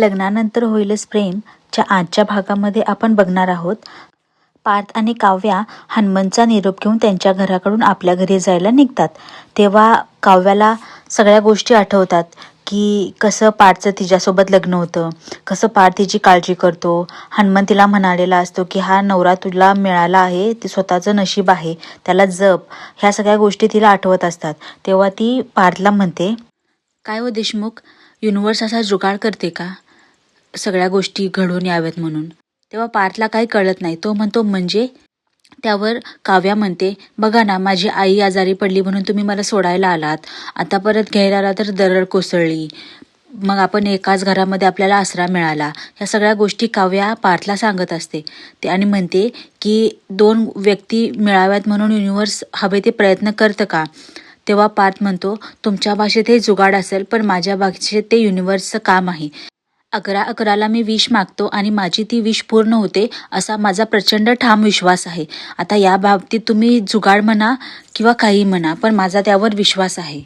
लग्नानंतर होईलच प्रेम च्या आजच्या भागामध्ये आपण बघणार आहोत. पार्थ आणि काव्या हनुमंतचा निरोप घेऊन त्यांच्या घराकडून आपल्या घरी जायला निघतात. तेव्हा काव्याला सगळ्या गोष्टी आठवतात की कसं पार्थचं तिच्यासोबत लग्न होतं कसं पार्थ तिची काळजी करतो. हनुमंत तिला म्हणालेला असतो की हा नवरा तुला मिळाला आहे ते स्वतःचं नशीब आहे त्याला जप. ह्या सगळ्या गोष्टी तिला आठवत असतात. तेव्हा ती पार्थला म्हणते काय हो देशमुख युनिवर्स असा जुगाड करते का? सगळ्या गोष्टी घडून याव्यात म्हणून. तेव्हा पार्थला काही कळत नाही. तो म्हणतो म्हणजे? त्यावर काव्या म्हणते बघा ना माझी आई आजारी पडली म्हणून तुम्ही मला सोडायला आलात. आता परत घ्यायला आला तर दरड कोसळली. मग आपण एकाच घरामध्ये आपल्याला आसरा मिळाला. ह्या सगळ्या गोष्टी काव्या पार्थला सांगत असते. ते आणि म्हणते की दोन व्यक्ती मिळाव्यात म्हणून युनिव्हर्स हवे ते प्रयत्न करतं का? तेव्हा पार्थ म्हणतो तुमच्या भाषेत हे जुगाड असेल पण माझ्या भाषेत ते युनिव्हर्सचं काम आहे. अकरा अकराला मी विश मागतो आणि माझी ती विश पूर्ण होते असा माझा प्रचंड ठाम विश्वास आहे. आता या बाबतीत तुम्ही जुगाड म्हणा किंवा काही म्हणा पण माझा त्यावर विश्वास आहे.